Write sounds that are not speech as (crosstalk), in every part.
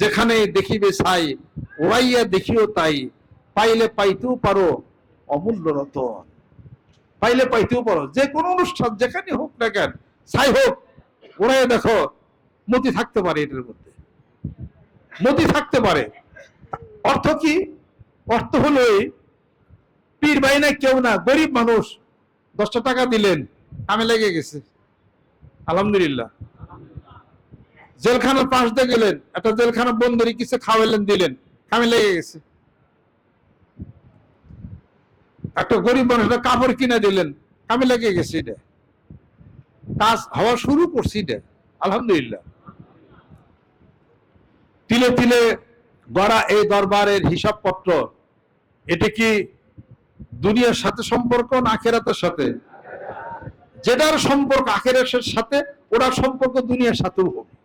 যেখানে দেখিবে ছাই ওড়াইয়া দেখিও তাই। পাইলে পাইতেও পারো অমূল্য রতন। পাইলে পাইতেও পারো, যে কোনো অনুষ্ঠান যেখানে হোক না কেন, ছাই হোক ওড়াইয়া দেখো, মতি থাকতে পারে এটার মধ্যে। মতি থাকতে পারে। অর্থ কি? অর্থ হলো পীর বাইনা কেউ না, গরিব মানুষ, দশটা টাকা দিলেন, আমি লেগে গেছে। আলহামদুলিল্লাহ। জেলখানার পাশ দিয়ে গেলেন। একটা জেলখানা বন্দরি কিছু খাওয়ালেন দিলেন। কামে লেগে গেছে। একটা গরিব মানুষ কাপড় কিনে দিলেন। কামে লেগে গেছে এটা। কাজ হওয়া শুরু করছি এটা। আলহামদুলিল্লাহ। তিলে তিলে গড়া এই দরবারের হিসাবপত্র, এটা কি দুনিয়ার সাথে সম্পর্ক না আখেরাতের সাথে? যেটার সম্পর্ক আখেরাতের সাথে, ওটার সম্পর্ক দুনিয়ার সাথেও হবে।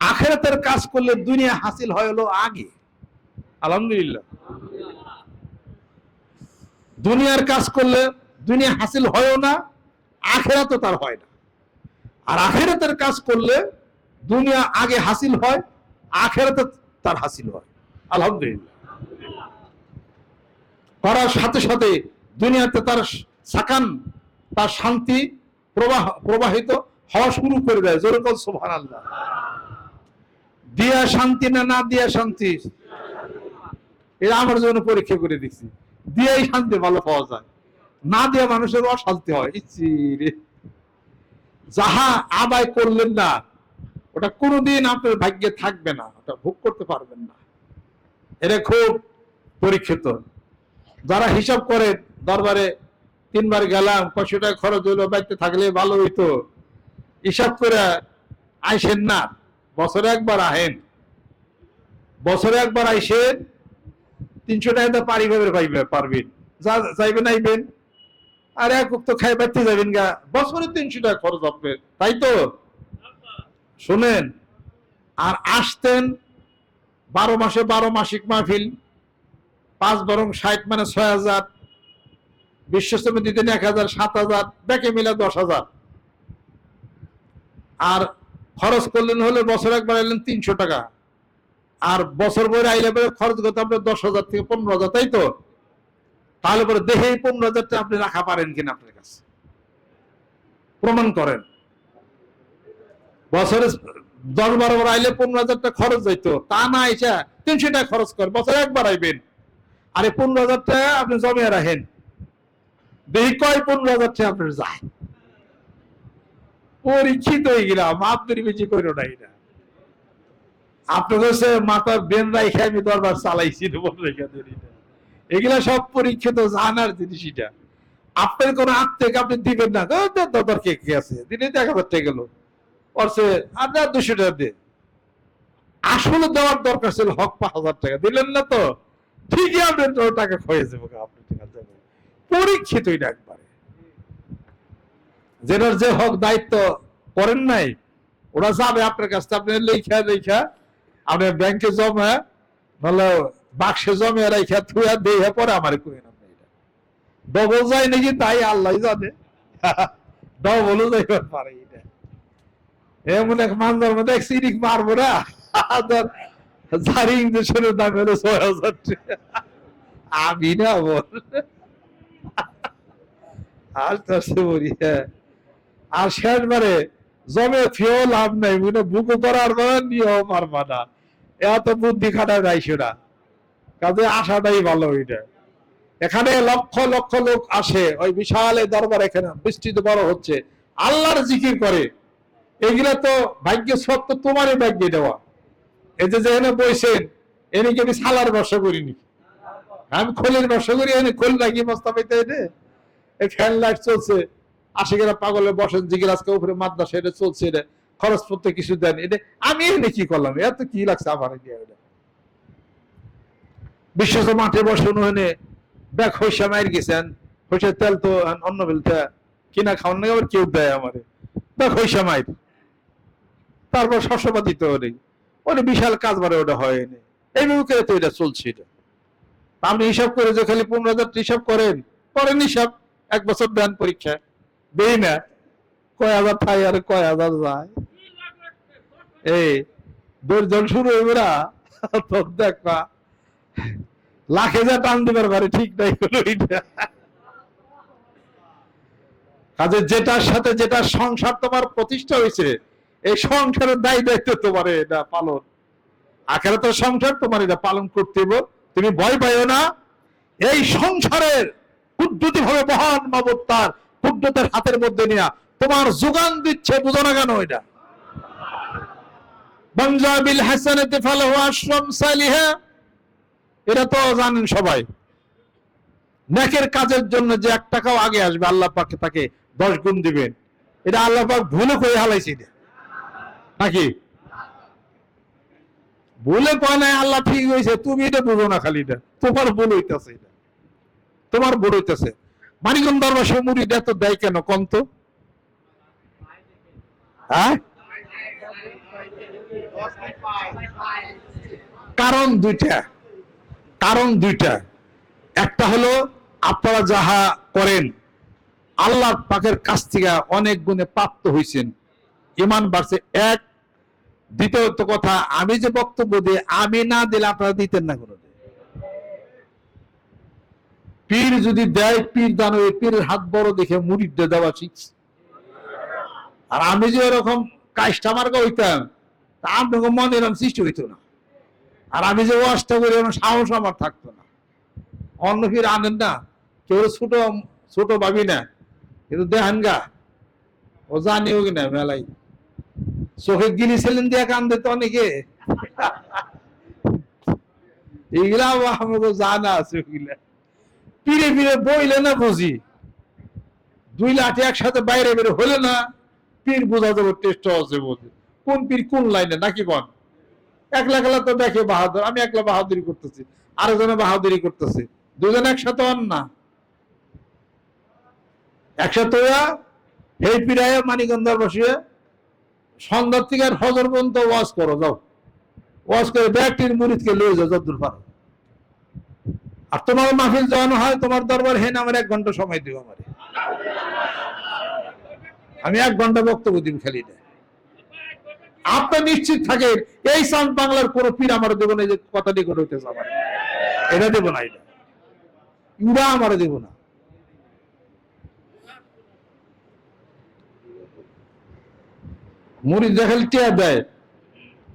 আখেরাতের কাজ করলে দুনিয়া হাসিল হয় হলো আগে। আলহামদুলিল্লাহ। দুনিয়ার কাজ করলে দুনিয়া হাসিল হয়ও না আখেরাতও তার হয় না। আর আখেরাতের কাজ করলে দুনিয়া আগে হাসিল হয় আখেরাতে তার হাসিল হয়। আলহামদুলিল্লাহ। করার সাথে সাথে দুনিয়াতে তার সাকান তার শান্তি প্রবাহ প্রবাহিত হওয়া শুরু করে দেয়। যেরকম সোভান আল্লাহ দিয়া শান্তি না না দিয়া শান্তি? এটা আমার জন্য পরীক্ষা করে দিচ্ছি দিয়াই শান্তি ভালো পাওয়া যায়। না দিয়া মানুষের অশান্তি হয়। ইচ্ছি রে। যাহা আদায় করলেন না, ওটা কোনোদিন আপনার ভাগ্যে থাকবে না। ওটা ভোগ করতে পারবেন না। এটা খুব পরীক্ষিত। যারা হিসাব করে, দরবারে তিনবার গেলাম কয়শো টাকা খরচ হইল বাড়িতে থাকলে ভালো হইতো। হিসাব করে আইসেন না। বছরে একবার আহেন। বছরে একবার আইসেন, তিনশো টাকা পারিভাবে পাইবে পারবেন। যা যাইবেন, আইবেন। আর এক তো খাই বাড়তে যাবেন গা। বছরে তিনশো টাকা খরচ হবে। তাই তো? শুনেন, আর আসতেন বারো মাসে বারো মাসিক মাহফিল, পাঁচ বরং ষাট মানে ছয় হাজার, বিশ্বস্তমে দিতেন এক হাজার, সাত হাজার ব্যাকে মিলে দশ হাজার। আর খরচ করলেন হলে বছর একবার এলেন তিনশো টাকা। আর বছর পরে আইলে পরে খরচ করতে আপনার দশ হাজার থেকে পনেরো হাজার, তাই তো? তাহলে পরে দেহে পনেরো হাজারটা আপনি রাখা পারেন কিনা আপনার কাছে। প্রমাণ করেন। বছরে দশ বারো বার আইলে পনেরো হাজার টাকা খরচ যাইতো তা না আইসা তিনশো টাকা খরচ কর বছরে একবার আইবেন। আর এই পনেরো হাজার টাকা আপনি জমিয়ে রাখেন। দেখি কয় পনেরো হাজার টাকা আপনার যায়। পরীক্ষিত হয়ে গেলাম আপনার বেশি করো না। এটা আপনার কাছে মাথার বেন রাইখে আমি দরবার চালাইছি। এগুলা সব পরীক্ষিত জানার জিনিস এটা। আপনার কোন আত্মেক আপনি দিবেন না। "ও, দে, দরবার কে কে আছে? দিনে এক হাজার টাকা গেল। অর্থে আপনার দুশো টাকা দে। আসলে দেওয়ার দরকার ছিল হক পাঁচ হাজার টাকা। দিলেন না তো? ঠিকই আপনি টাকা খয়ে যাব আপনি পরীক্ষিত একবারে যেটার যে হক দায়িত্ব করেন নাই, ওরা যাবে আপনার কাছে আপনি লেখা লেখা আপনি ব্যাংকে জমা, নাহলে বাক্সে জমে রেখা থুয়া দিয়ে পরে আমার কই না ডবল যায় নাকি তাই আল্লাহ জানে। (laughs) ডবলও যাইবার পারে এটা। এমন এক মানদার মধ্যে এক সিরিক মারবো না। (laughs) আমি না বল। (laughs) বলি হ্যাঁ। আর শেষবারে জমে ফেও লাভ নাই মনে বুকু করার মানে নিয়েও পারবা না এত বুদ্ধি খাটায় যাইছো না কাজে আসাটাই ভালো ওইটা এখানে লক্ষ লক্ষ লোক আসে, ওই বিশাল এই দরবার এখানে বৃষ্টি তো বড় হচ্ছে। আল্লাহর জিকির করে। এগুলা তো ভাগ্য সত্য তোমারই ভাগ্যে দেওয়া। এই যে যেখানে বইছেন, এনে কি আমি সালার বর্ষা করিনি আমি খোলের বর্ষা করি, এনে খোল নাকি মস্তা পাইতে এনে? এই ফ্যান লাইট চলছে। আশিকেরা পাগলে বসেন, জিগির আজকে উপরে মাদ্রাসা, এটা চলছে, এটা খরচ পড়তে কিছু দেন। এটা আমি এনে কি করলাম? এত কি লাগছে আমার এটা বিশ্বস্ত মাঠে বসে উনি ব্যাগ হইসা মাইর গেছেন, হইসা তেল তো অন্য বেলতে কিনা খাওয়ান না আবার কেউ দেয় আমারে। ব্যাগ হইসা মাইর। তারপর শস্যপাত দিতে নেই ওটা বিশাল কাজ বারে ওটা হয় নি এইভাবে তো এটা চলছে এটা। আপনি হিসাব করে যে খালি পনেরো হাজার হিসাব করেন করেন হিসাব। এক বছর দেন পরীক্ষা দেই না কয় হাজার আর কয় হাজার যায়? এই শুরু না? (laughs) তোর লাখে যা টান দিবার পারে ঠিক নাই কাজে যেটার সাথে যেটা সংসার তোমার প্রতিষ্ঠা হয়েছে এই সংসারের দায়ী দায়িত্ব তোমার এটা পালন। আখেরা তো সংসার তোমার এটা পালন করতে তুমি ভয় পাইও না। এই সংসারের কুদ্দুতি ভাবে মহান মাবতার কুদ্দুতের হাতের মধ্যে নিয়ে তোমার যোগান দিচ্ছে, বুঝো না কেন এটা? সালিহা। এটা তো জানেন সবাই। নেকের কাজের জন্য যে এক টাকাও আগে আসবে, আল্লাহ পাকে তাকে দশ গুণ দিবেন। এটা আল্লাহ পাক ভুলে করে নাকি? ভুলে কয় নাই, আল্লাহ ঠিক হয়েছে তুমি এটা বুঝো না খালি এটা। তোমার ভুল হইতেছে এটা। তোমার ভুল হইতেছে। মানিকগঞ্জ দরবার সে মুড়ি এত দেয় কেন? কম তো। হ্যাঁ? কারণ দুইটা। কারণ দুইটা। একটা হলো, আপনারা যাহা করেন, আল্লাহ পাকের কাছ থেকে অনেক গুণে প্রাপ্ত হয়েছেন ইমান বাড়ছে। এক, দ্বিতীয়ত কথা, আমি যে বক্তব্য দিই, আমি না দিলে আপনারা দিতেন না কোনো। পীর যদি দেয়, পীর দান ওই পীরের হাত বড় দেখে দিয়ে দেওয়া শিখছে আর আমি যে এরকম কাজটা মার্কা হইতাম তা মনে এরকম সৃষ্টি হইতো না। আর আমি যে ওয়াজটা করি, এরকম সাহস আমার থাকতো না। অন্য ফির আনেন না, কেউ ছোট ছোট ভাবি না, কিন্তু দেখান গা, ও জানিও কিনা মেলাই চোখে গিলি ছিলেন দিয়ে কান্দে তো অনেকে। (laughs) এইগুলা আমাকে জানা আছে ওগুলা। পিড়ে পিড়ে বইলে না বুঝি। দুই লাঠি একসাথে বাইরে বের হলে না পীর বোঝা যাবে টেস্ট আছে বুঝি কোন পীর কোন লাইনে নাকি বল একলা একলা তো দেখে বাহাদুর, আমি একলা বাহাদুরি করতেছি, আরেকজনে বাহাদুরি করতেছে। দুজন একসাথে হন না। একসাথে এই পিড়ায় মানিকন্দার বসিয়ে সন্ধ্যার থেকে আর ফজর পর্যন্ত ওয়াজ করো, যাও। ওয়াজ করে ব্যাগটির মুরিদকে লয়ে যাও যদ্দুর পারো। আর তোমার মাহফিল যখন হয়, তোমার দরবার হেন আমার এক ঘণ্টা সময় দিও আমারে। আমি এক ঘণ্টা বক্তব্য দিব খালি না আপনি নিশ্চিত থাকেন, এই সাউন্ড বাংলার কোন পীর আমার দেব না যে কথাটি করে হইতেছে আমার। এটা দেব না, এটা। ইউরা আমার দেব না। মুড়ি দেখালে টিয়া দেয়,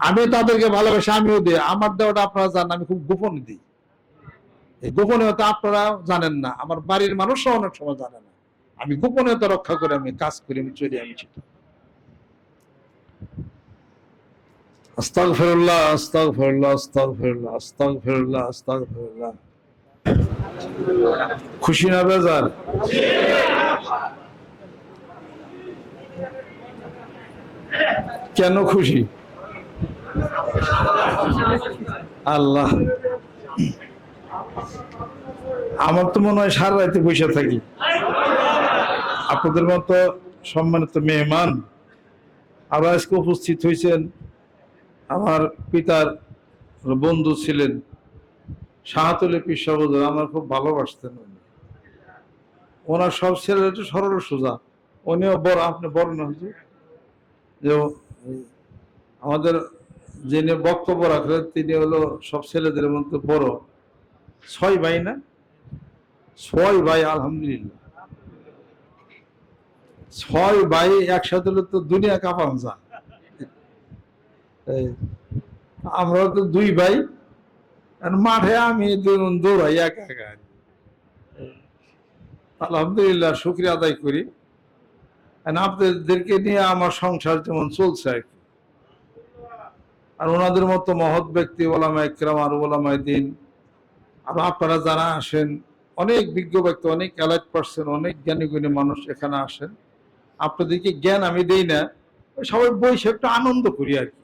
আমি তাদেরকে ভালোবাসি, আমিও দিই। আমার দেওয়াটা আপনারা জানেন, আমি খুব গোপন দিই। এই গোপনীয়তা আপনারা জানেন না, আমার বাড়ির মানুষও অনেক সময় জানে না। আমি গোপনীয়তা রক্ষা করে আমি কাজ করি, আমি চলি, আমি খুশি না বেজার? কেন খুশি? আল্লাহ। আমার তো মনে হয় সারা রাতে বসে থাকি। আপনাদের মতো সম্মানিত মেহমান আবার আজকে উপস্থিত হয়েছেন আমার পিতার বন্ধু ছিলেন শাহাতুল পিসাবুদর আমার খুব ভালোবাসতেন উনি। ওনার সব ছেলেরা একটু সরল সোজা। উনিও বড়, আপনি বড় না যে আমাদের যিনি বক্তব্য রাখলেন, তিনি হলো সব ছেলেদের মধ্যে বড়। ছয় ভাই না? ছয় ভাই, আলহামদুলিল্লাহ। ছয় ভাই একসাথে হলে তো দুনিয়া কাঁপান যা আমরা তো দুই ভাই মাঠে আমি দৌড়াই একা একা আলহামদুলিল্লাহ, শুক্রিয়া আদায় করি। আপনাদেরকে নিয়ে আমার সংসার যেমন চলছে আর কি। আর ওনাদের মতো মহৎ ব্যক্তি ওলামা ইকরাম আর ওলামায় দিন আর আপনারা যারা আসেন, অনেক বিজ্ঞ ব্যক্তি, অনেক অ্যালাইট পার্সন অনেক জ্ঞানী গুণী মানুষ এখানে আসেন। আপনাদেরকে জ্ঞান আমি দেই না, সবাই বসে একটু আনন্দ করি আর কি।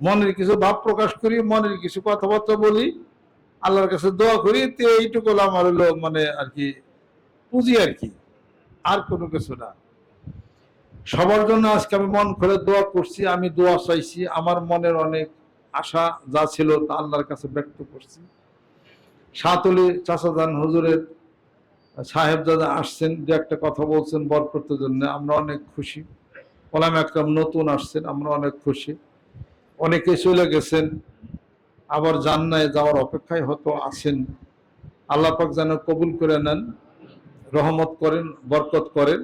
মনের কিছু ভাব প্রকাশ করি, মনের কিছু কথাবার্তা বলি, আল্লাহর কাছে দোয়া করি, তো এইটুকু আমার হলো মানে আর কি পুঁজি আর কি, আর কোনো কিছু না। সবার জন্য আজকে আমি মন করে দোয়া করছি, আমি দোয়া চাইছি, আমার মনের অনেক আশা যা ছিল তা আল্লাহর কাছে ব্যক্ত করছি। সাতলি চাষাদান হুজুরের সাহেবজাদা আসছেন, দু একটা কথা বলছেন বরকতের জন্য। আমরা অনেক খুশি। ওলাম একদম নতুন আসছেন, আমরা অনেক খুশি। অনেকে চলে গেছেন, আবার জান্নায় যাওয়ার অপেক্ষায় হয়তো আছেন। আল্লাহ পাক যেন কবুল করে নেন, রহমত করেন, বরকত করেন।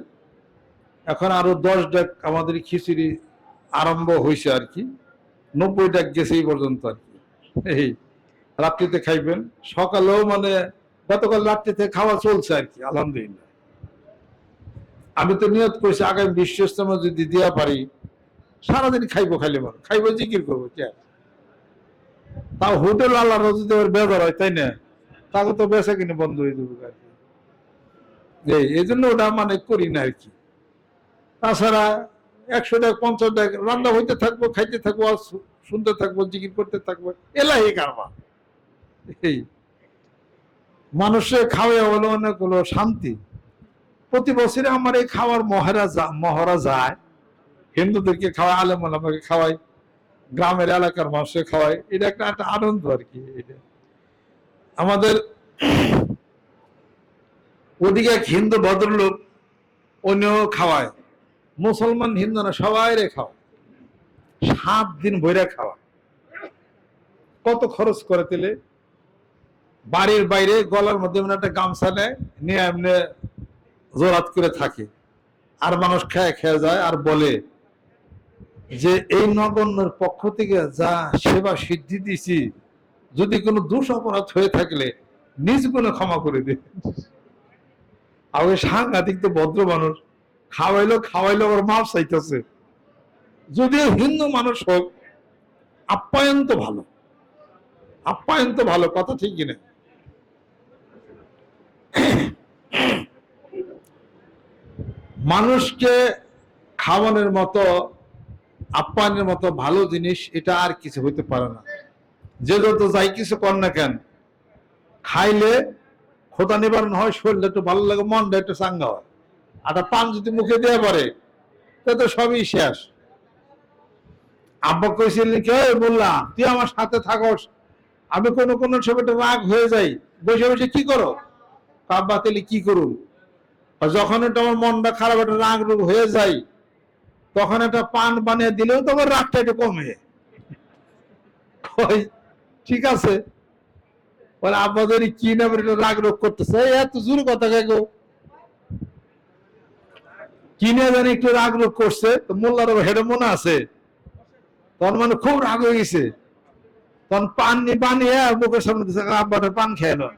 এখন আরও দশ ডাক আমাদের খিচুড়ি আরম্ভ হয়েছে আর কি। নব্বই ডাক গেছে এই পর্যন্ত আর কি। এই রাত্রিতে খাইবেন। সকালেও মানে গতকাল রাত্রিতে খাওয়া চলছে আর কি, আলহামদুলিল্লাহ। আমি তো নিয়ত করছি আগামী বিশ্ব যদি দিয়া পারি, সারাদিন খাইবো খাইলে পারো খাইবো, জিকির করব, কে তাও হোটেল আল্লাহ যদি ওর বেজার হয়, তাই না? তাকে তো বেচা কিনে বন্ধ হয়ে দেবো আর কি। এই- জন্য ওটা মানে করি না আর কি। তাছাড়া একশো টাকা, পঞ্চাশ টাকা রান্না হইতে থাকব, খাইতে থাকব, আর শুনতে থাকব, জিকির করতে থাকব এলাই কারবা মানুষের খাওয়া হলো অনেক হলো শান্তি। প্রতি বছরে আমার এই খাওয়ার মহারা মহড়া যায়। হিন্দুদেরকে খাওয়ায় আলেম আমাকে খাওয়াই, গ্রামের এলাকার মানুষকে খাওয়াই, এটা একটা একটা আনন্দ আর কি, এটা। আমাদের ওদিকে এক হিন্দু ভদ্রলোক অন্যও খাওয়ায়। মুসলমান হিন্দু না সবাই রে খাওয়ায়। সাত দিন বইরা খাওয়া কত খরচ করে তেলে? বাড়ির বাইরে গলার মধ্যে একটা গামছা নেয়, নিয়ে এমনি জোরাত করে থাকে। আর মানুষ খেয়ে খেয়ে যায় আর বলে যে, এই নগণ্যের পক্ষ থেকে যা সেবা সিদ্ধি দিছি যদি কোনো দোষ অপরাধ হয়ে থাকলে নিজ গুণে ক্ষমা করে দে। আগে সাংঘাতিক তো ভদ্র মানুষ, খাওয়াইলো খাওয়াইলো আবার মাপ চাইতেছে। যদিও হিন্দু মানুষ হোক, আপ্যায়ন তো ভালো। আপ্যায়ন তো ভালো, কথা ঠিক কিনা? মানুষকে খাওয়ানোর মতো, আপ্যায়নের মতো ভালো জিনিস এটা আর কিছু হইতে পারে না। যে যত যাই কিছু কর না কেন, খাইলে খোদা নিবারণ হয়, শরীরটা একটু ভালো লাগে, মনটা একটু চাঙ্গা হয়। আর পান যদি মুখে দেওয়া পারে, তা তো সবই শেষ। আব্বা কইছিলেন কে বললাম তুই আমার সাথে থাকস, আমি কোনো কোনো সময় রাগ হয়ে যাই, বসে বসে কি করো? আব্বা তাহলে কি করুন? যখন এটা আমার মনটা খারাপ, একটা রাগ রোগ হয়ে যায়, তখন একটা পান বানিয়ে দিলেও তো আমার রাগটা একটু কমে। ঠিক আছে। বলে আব্বাদের কি না রাগ রোগ করতেছে এত জোর কথা কে গো। কিনে জানি একটু রাগ রোগ করছে, তো মোল্লার হেডে মনে আছে। তখন মানে খুব রাগ হয়ে গেছে। তখন পান নিয়ে বানিয়ে মুখের সামনে আব্বাটা পান খেয়ে নয়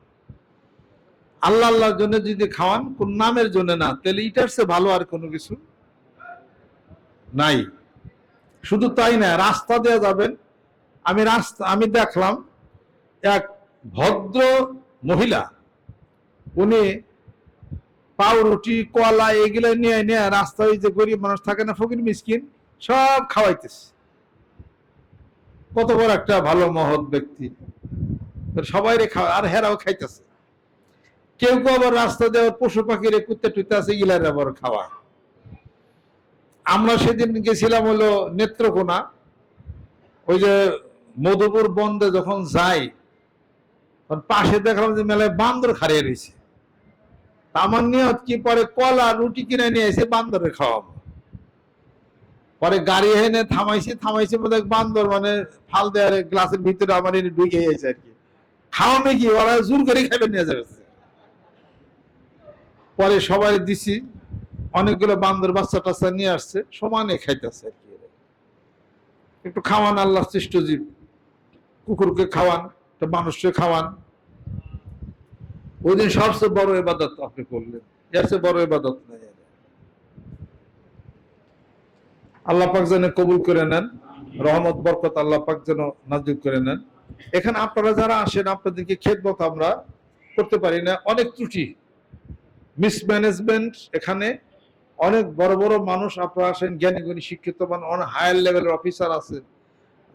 আল্লাহ আল্লাহর জন্য যদি খাওয়ান, কোন নামের জন্য না। তাহলে এটার চেয়ে ভালো আর কোনো কিছু নাই। শুধু তাই না, রাস্তা দিয়ে যাবেন। আমি রাস্তা, আমি দেখলাম এক ভদ্র মহিলা, উনি পাউরুটি, কলা এগুলো নিয়ে নিয়ে রাস্তায় যে গরিব মানুষ থাকে না, ফকির, মিসকিন, সব খাওয়াইতেছে। কত বড় একটা ভালো মহৎ ব্যক্তি। সবাই খাওয়া, আর হেরাও খাইতেছে। কেউ কেউ আবার রাস্তা দেওয়ার পশু পাখিরে কুত্তে টুতে আছে গিলার আবার খাওয়া। আমরা সেদিন গেছিলাম হলো নেত্রকোনা। ওই যে মধুপুর বন্দে যখন যাই পাশে দেখলাম যে মেলায় বান্দর খারিয়ে রয়েছে। আমার নিয়ত কি, পরে কলা, রুটি কিনে নিয়ে এসে বান্দরে খাওয়াবো। পরে গাড়ি এনে থামাইছি থামাইছি বোধ বান্দর মানে ফাল দেওয়ার গ্লাসের ভিতরে আমার এনে ঢুকে গেছে আর কি। খাওয়াবে কি? ওরা জোর করে খাইবে নিয়ে যাবে। পরে সবাই দিছি। অনেকগুলো বান্দর বাচ্চা টাচ্চা নিয়ে আসছে, সমানে খাইতেছে আর কি একটু খাওয়ান আল্লাহ সৃষ্ট জীব। কুকুরকে খাওয়ান, একটা মানুষকে খাওয়ান। ওই দিন সবচেয়ে বড় এবাদত আপনি করলেন। এর চেয়ে বড় এবাদত নাই আল্লাহ পাক যেন কবুল করে নেন, রহমত, বরকত আল্লাহ পাক যেন নাজুক করে নেন। এখানে আপনারা যারা আসেন, আপনাদেরকে খেদমত আমরা করতে পারি না। অনেক ত্রুটি। মিসম্যানেজমেন্ট এখানে অনেক বড় বড় মানুষ আপনারা আসেন জ্ঞানী গুণী শিক্ষিত মান অনেক হায়ার লেভেলের অফিসার আছে।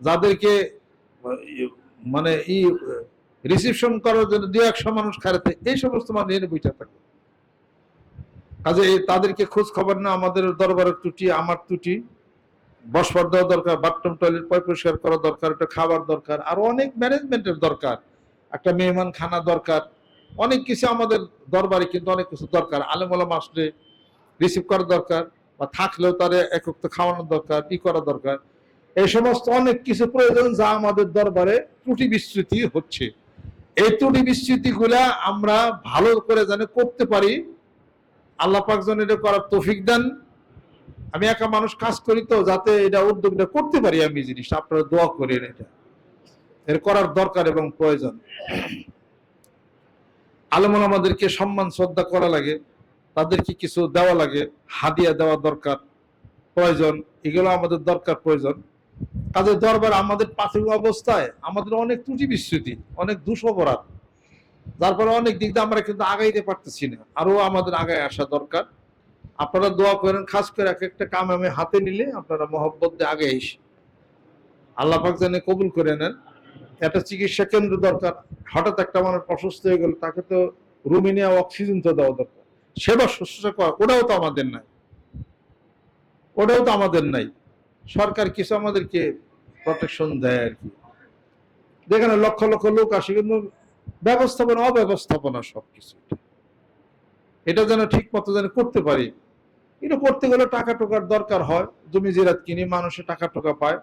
যাদেরকে মানে ই রিসিপশন করার জন্য দু একশো মানুষ খারাতে এই সমস্ত মানুষ এনে বইটা থাকে। কাজে তাদেরকে খোঁজ খবর না আমাদের দরবারের ত্রুটি, আমার ত্রুটি। বসবার দেওয়া দরকার বাথরুম টয়লেট পয় পরিষ্কার করা দরকার, একটা খাবার দরকার, আর অনেক ম্যানেজমেন্টের দরকার। একটা মেহমান খানা দরকার অনেক কিছু আমাদের দরবারে কিন্তু অনেক কিছু দরকার। আলেমলাম আসলে রিসিভ করা দরকার বা থাকলেও তার একক খাওয়ানো দরকার, ই করা দরকার। এই সমস্ত অনেক কিছু প্রয়োজন যা আমাদের দরবারে ত্রুটি বিস্তৃতি হচ্ছে। এই ত্রুটি বিস্তৃতি গুলা আমরা ভালো করে যেন করতে পারি, আল্লাহ যেন এটা করার তৌফিক দেন। আমি একা মানুষ কাজ করি তো, যাতে এটা উদ্যোগটা করতে পারি আমি জিনিসটা। আপনারা দোয়া করেন এটা। এর করার দরকার এবং প্রয়োজন। আলমন আমাদেরকে সম্মান, শ্রদ্ধা করা লাগে, তাদেরকে কিছু দেওয়া লাগে, হাদিয়া দেওয়া দরকার, প্রয়োজন, এগুলো আমাদের দরকার, প্রয়োজন। কাজে দরবার আমাদের প্রাথমিক অবস্থায়, আমাদের অনেক ত্রুটি বিস্তৃতি, অনেক দুঃসপরাধ ফলে অনেক দিক দিয়ে আমরা কিন্তু আগাইতে পারতেছি না আরও আমাদের আগায় আসা দরকার। আপনারা দোয়া করেন, খাস করে এক একটা কাম আমি হাতে নিলে আপনারা মহব্বত দিয়ে আগে এসে। আল্লাহ পাক জানে কবুল করে নেন। একটা চিকিৎসা কেন্দ্র দরকার, হঠাৎ একটা মানুষ অসুস্থ হয়ে গেল, তাকে তো রুমে নিয়ে অক্সিজেন তো দেওয়া দরকার। সেবা শুশ্রূষা করা, ওটাও তো আমাদের নাই। ওটাও তো আমাদের নাই। সরকার কিছু আমাদেরকে প্রোটেকশন দেয় আর কি। যেখানে লক্ষ লক্ষ লোক আসে, কিন্তু ব্যবস্থাপনা, অব্যবস্থাপনা সবকিছু এটা। যেন ঠিক মতো যেন করতে পারি। এটা করতে গেলে টাকা টোকার দরকার হয়। জমি জিরাত কিনি, মানুষে টাকা টোকা পায়।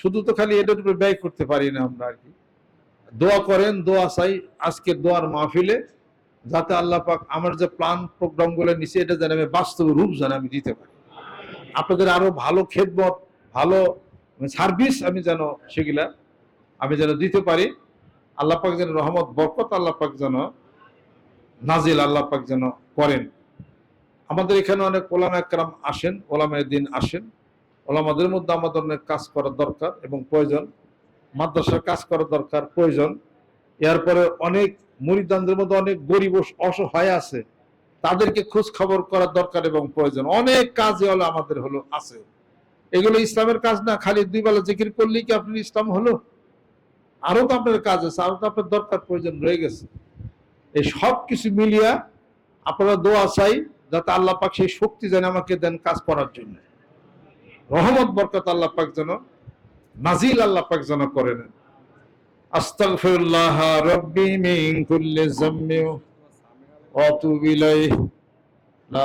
শুধু তো খালি এটার উপরে ব্যয় করতে পারি না আমরা আর কি। দোয়া করেন, দোয়া চাই, আজকের দোয়ার মাহফিলে যাতে আল্লাহ পাক আমার যে প্ল্যান প্রোগ্রামগুলো নিচে এটা যেন আমি বাস্তব রূপ যেন আমি দিতে পারি। আপনাদের আরও ভালো খেদমত, ভালো সার্ভিস আমি যেন সেগুলা আমি যেন দিতে পারি। আল্লাহ পাক যেন রহমত, বরকত আল্লাহ পাক যেন নাজিল আল্লাহ পাক যেন করেন। আমাদের এখানে অনেক ওলামা একরাম আসেন ওলামা দিন আসেন। ওলামাদের মধ্যে আমাদের অনেক কাজ করার দরকার এবং প্রয়োজন। মাদ্রাসার কাজ করার দরকার, প্রয়োজন। এরপরে অনেক মুরিদানদের মধ্যে অনেক গরিব অসহায় আছে, তাদেরকে খোঁজ খবর করার দরকার এবং প্রয়োজন। অনেক কাজ হলো আমাদের হলো আছে। এগুলো ইসলামের কাজ না, খালি দুই বেলা জিকির করলেই কি আপনার ইসলাম হলো? আরও তো আপনার কাজ আছে, আরও তো আপনার দরকার, প্রয়োজন রয়ে গেছে। এই সব কিছু মিলিয়া আপনারা দোয়া চাই, যাতে আল্লাহ পাক সেই শক্তি যেন আমাকে দেন কাজ করার জন্য। রহমত, বরকত আল্লাহ পাক যেন, নাজিল আল্লাহ পাক যেন করে নেন আস্তাগফিরুল্লাহ রব্বি মিন কুল্লি জাম্মি ওয়া আতুবু ইলাইহি। লা